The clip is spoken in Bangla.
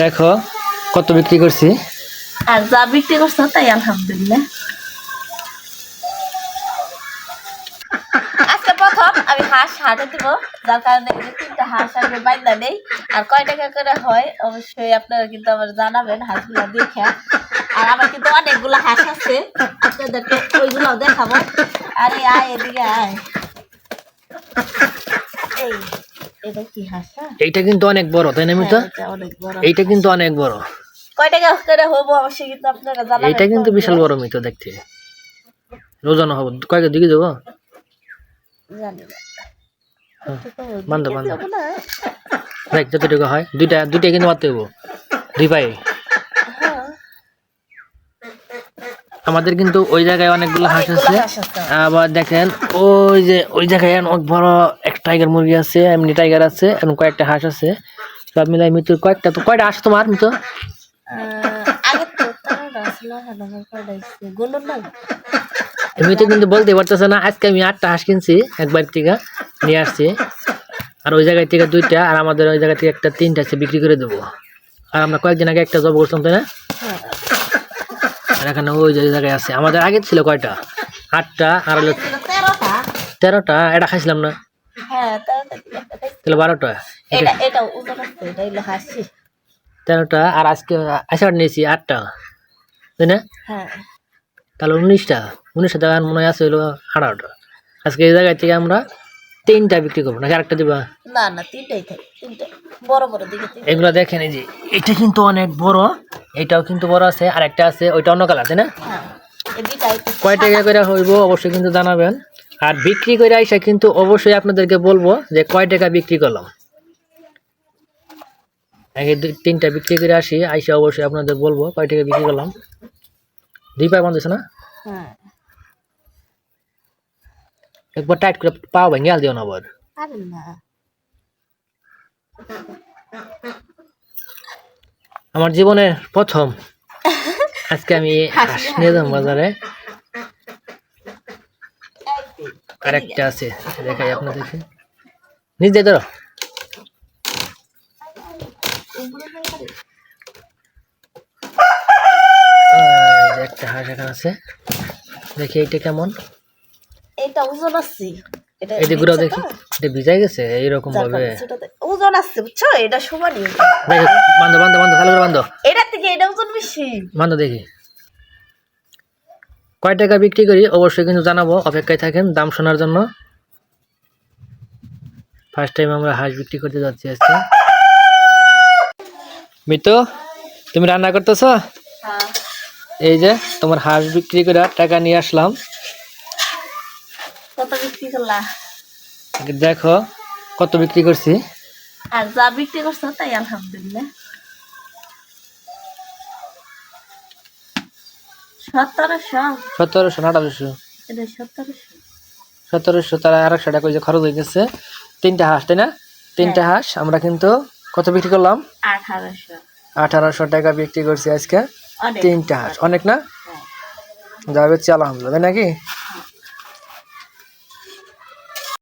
দেখো, কত বিক্রি করছি? আর যা বিক্রি করছ তাই আলহামদুলিল্লাহ। প্রথম আমি হাঁস হাঁস নেই। আর কয় টাকা করে হয়, অবশ্যই আপনারা কিন্তু জানাবেন হাঁসগুলো দেখে। আর আমার কিন্তু অনেকগুলো হাঁস আছে, আপনাদেরকে দেখাবো। আরে আয় এদিকে আয়। এই। এটা কি হাঁস? এইটা কিন্তু অনেক বড় তাই না মিতা? হ্যাঁ, এটা এইটা কিন্তু অনেক বড়। কয় টাকা করে হব? অবশ্যই কিন্তু আপনারা জানাবেন এইটা কিন্তু বিশাল বড় মিতো দেখতে। রোজানো হব। কয়েক দিকে যাব? জানি বান্ধব, বান্ধব। দেখ যতটুকু হয় দুইটা দুইটা কিন্তু মারতে হব দুই পায়ে। হ্যাঁ, আমাদের কিন্তু ওই জায়গায় অনেকগুলো হাঁস আছে। আবার দেখেন ওই যে ওই জায়গায় অনেক বড় টাইগার মুরগি আছে এমনি টাইগার আছে এবং কয়েকটা হাঁস আছে। সব মিলাই মৃত্যুর কয়েকটা তো কয়টা হাঁস তোমার মৃত আহ, আগে তো কিন্তু বলতে পারতেছে না আজকে আমি আটটা হাঁস কিনছি একবার থেকে নিয়ে আসছি। আর ওই জায়গায় থেকে দুইটা আর আমাদের ওই জায়গা থেকে একটা তিনটা আছে বিক্রি করে দেবো। আর আমরা কয়েকদিন আগে একটা জব করছিলাম তাই না? হ্যাঁ, আর এখানে ওই যে জায়গায় আছে। আমাদের আগে ছিল কয়টা? আটটা আর। তেরোটা এটা খাইছিলাম না। হ্যাঁ। তাহলে বারোটা। এটা এটা ওজন আছে, এটা হইল হাসি। তেরোটা আর আজকে আইসার নিয়েছি আটটা। তাই না? হ্যাঁ, তাহলে উনিশটা। উনিশটা টাকা মনে হয় আছে হলো আঠারোটা। আজকে এই জায়গায় থেকে আমরা তিনটা বিক্রি করব নাকি আরেকটা দিবা? না না তিনটাই থাকে তিনটা। বড় বড় দিকে এগুলো দেখেন এই যে এটা কিন্তু অনেক বড় এটাও কিন্তু বড় আছে আর একটা আছে ওইটা অন্য কালার তাই না? হ্যাঁ, কয় টাকা করে হইব অবশ্যই কিন্তু জানাবেন। আর বিক্রি করে আইসা কিন্তু অবশ্যই আপনাদেরকে বলব যে কয় টাকা বিক্রি করলাম? আগে দুই তিনটা বিক্রি করে আসি আইসা অবশ্যই আপনাদের বলব কয় টাকা বিক্রি করলাম। দুই পাই বান্ধছে না? হ্যাঁ, একবার টাইট করে পাও ভেঙে আল দিও না আবার। আমার জীবনের প্রথম আজকে আমি হাঁস নিয়ে বাজারে। আর একটা আছে দেখাই আপনাদেরকে। নিজে ধরো। এই যে একটা হাঁস এখানে আছে। দেখি এইটা কেমন। এটা ওজন আছে। এটা দিকগুলো দেখি। এটা ভিজাই গেছে এইরকম ভাবে। ওজন আছে বুঝছ? এটা সমানই। দেখি বান্ধব বান্ধব বান্ধব ভালো করে বান্ধব এটার থেকে এটা ওজন বেশি। বান্ধব দেখি। কয় টাকা বিক্রি করি? অবশ্যই কিন্তু জানাব। অপেক্ষায় থাকেন দাম শোনার জন্য। ফার্স্ট টাইম আমরা হাঁস বিক্রি করতে যাচ্ছি আজকে। মিতু তুমি রান্না করতেছ? হ্যাঁ। এই যে তোমার হাঁস বিক্রি করে টাকা নিয়ে আসলাম। কত বিক্রি করলা? দেখো কত বিক্রি করছি। আর যা বিক্রি করছ তাই আলহামদুলিল্লাহ। সতেরোশো। না আঠারোশো? সতেরোশো। তারা আর একশো টাকা খরচ হয়ে গেছে তিনটা হাঁস তাই না? তিনটা হাঁস আমরা কিন্তু কত বিক্রি করলাম? আঠারোশো। টাকা বিক্রি করছি আজকে। তিনটা হাঁস। অনেক না? হ্যাঁ। যাবে হচ্ছে আলহামদুলিল্লাহ তাই নাকি?